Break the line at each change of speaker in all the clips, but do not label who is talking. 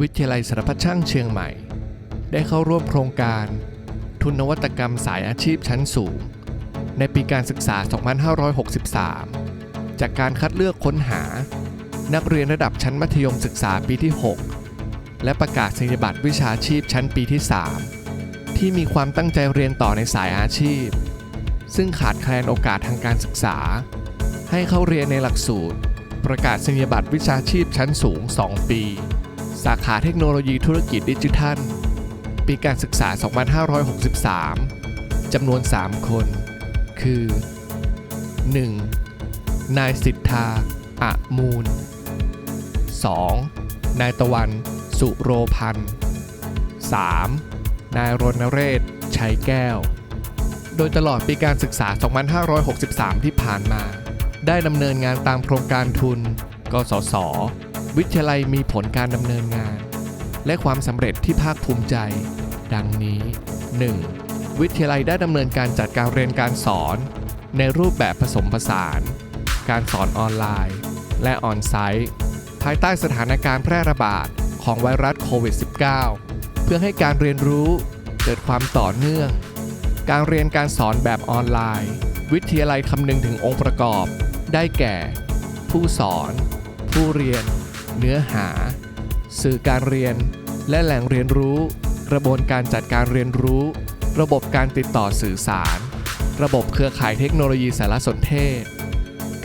วิทยาลัยสารพัดช่างเชียงใหม่ ได้เข้าร่วมโครงการ ทุนนวัตกรรมสายอาชีพชั้นสูง ในปีการศึกษา 2563 จากการคัดเลือกค้นหา นักเรียนระดับชั้นมัธยมศึกษาปีที่ 6 และประกาศนียบัตรวิชาชีพชั้นปีที่ 3 ที่มีความตั้งใจเรียนต่อในสายอาชีพ ซึ่งขาดแคลนโอกาสทางการศึกษา ให้เข้าเรียนในหลักสูตร ประกาศนียบัตรวิชาชีพชั้นสูง 2 ปี สาขาเทคโนโลยีธุรกิจดิจิทัล ปีการศึกษา 2563 จำนวน 3 คน คือ 1. นายสิทธาอะมูล 2. นายตะวัน สุโรพันธ์ 3. นายรณเรศ ชัยแก้ว โดยตลอดปีการศึกษา 2563 ที่ผ่านมา ได้ดำเนินงานตามโครงการทุน กสศ วิทยาลัยมีผลการดำเนินงาน และความสำเร็จที่ภาคภูมิใจ ดังนี้ 1. วิทยาลัยได้ดำเนินการจัดการเรียนการสอน ในรูปแบบผสมผสาน การสอนออนไลน์ และออนไซต์ ภายใต้สถานการณ์แพร่ระบาดของไวรัสโควิด -19 เพื่อให้การเรียนรู้เกิดความต่อเนื่อง การเรียนการสอนแบบออนไลน์ วิทยาลัยคำนึงถึงองค์ประกอบ ได้แก่ ผู้สอน ผู้เรียน เนื้อหา สื่อการเรียน และแหล่งเรียนรู้ กระบวนการจัดการเรียนรู้ ระบบการติดต่อสื่อสาร ระบบเครือข่ายเทคโนโลยีสารสนเทศ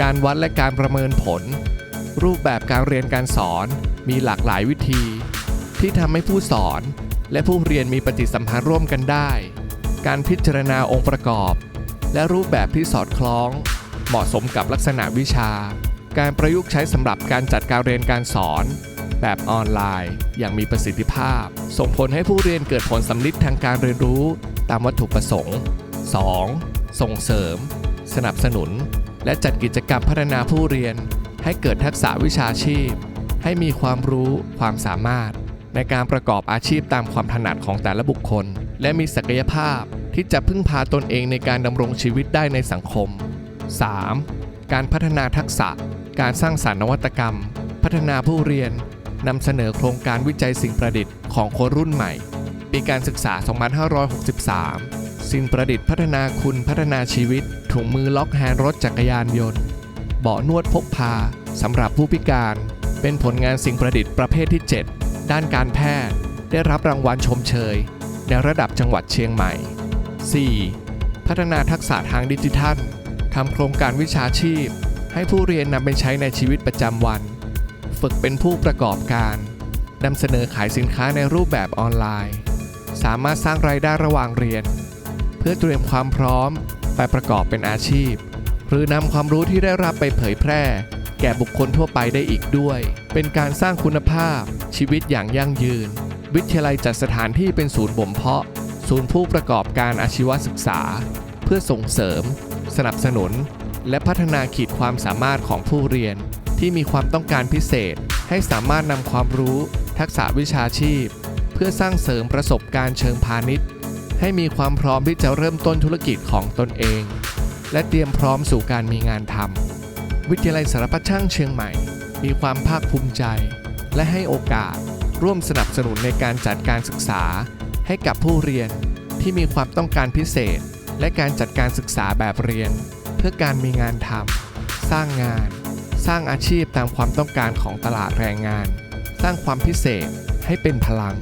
การวัดและการประเมินผล รูปแบบการเรียนการสอนมีหลากหลายวิธี ที่ทำให้ผู้สอนและผู้เรียนมีปฏิสัมพันธ์ร่วมกันได้ การพิจารณาองค์ประกอบ และรูปแบบที่สอดคล้อง เหมาะสมกับลักษณะวิชา การประยุกต์ใช้สำหรับการจัดการเรียนการสอน แบบออนไลน์ อย่างมีประสิทธิภาพ ส่งผลให้ผู้เรียนเกิดผลสำลิดทางการเรียนรู้ตามวัตถุประสงค์ 2. ส่งเสริม สนับสนุน และจัดกิจกรรมพัฒนาผู้เรียน ให้เกิดทักษะวิชาชีพ ให้มีความรู้ความสามารถ ในการประกอบอาชีพตามความถนัดของแต่ละบุคคล และมีศักยภาพที่จะพึ่งพาตนเองในการดำรงชีวิตได้ในสังคม 3. การพัฒนาทักษะ การสร้างสารรค์นวัตกรรม พัฒนาผู้เรียนนำเสนอโครงการวิจัยสิ่งประดิษฐ์ของคนรุ่นใหม่ ปีการศึกษา 2563 สิ่งประดิษฐ์พัฒนาคุณพัฒนาชีวิต ถุงมือล็อกแฮนด์รถจักรยานยนต์ เบาะนวดพกพาสำหรับผู้พิการ เป็นผลงานสิ่งประดิษฐ์ประเภทที่ 7 ด้านการแพทย์ ได้รับรางวัลชมเชย ในระดับจังหวัดเชียงใหม่ 4. พัฒนาทักษะทางดิจิทัล ทำโครงการวิชาชีพ ให้ผู้เรียนนำไปใช้ในชีวิตประจำวัน ฝึกเป็นผู้ประกอบการนำเสนอขายสินค้าในรูปแบบออนไลน์ สามารถสร้างรายได้ระหว่างเรียน เพื่อเตรียมความพร้อมไปประกอบเป็นอาชีพ หรือนำความรู้ที่ได้รับไปเผยแพร่ แก่บุคคลทั่วไปได้อีกด้วย เป็นการสร้างคุณภาพ ชีวิตอย่างยั่งยืน วิทยาลัยจัดสถานที่เป็นศูนย์บ่มเพาะ ศูนย์ผู้ประกอบการอาชีวศึกษา เพื่อส่งเสริม สนับสนุน และพัฒนาขีดความสามารถของผู้เรียน ที่มีความต้องการพิเศษ ให้สามารถนำความรู้ ทักษะวิชาชีพ เพื่อสร้างเสริมประสบการณ์เชิงพาณิชย์ ให้มีความพร้อมที่จะเริ่มต้นธุรกิจของตนเอง และเตรียมพร้อมสู่การมีงานทำวิทยาลัยสารพัดช่างเชียงใหม่ มีความภาคภูมิใจ และให้โอกาสร่วมสนับสนุนในการจัดการศึกษา ให้กับผู้เรียนที่มีความต้องการพิเศษ และการจัดการศึกษาแบบเรียน เพื่อการมีงานทำสร้างงาน สร้างอาชีพตามความต้องการของตลาดแรงงาน สร้างความพิเศษให้เป็นพลัง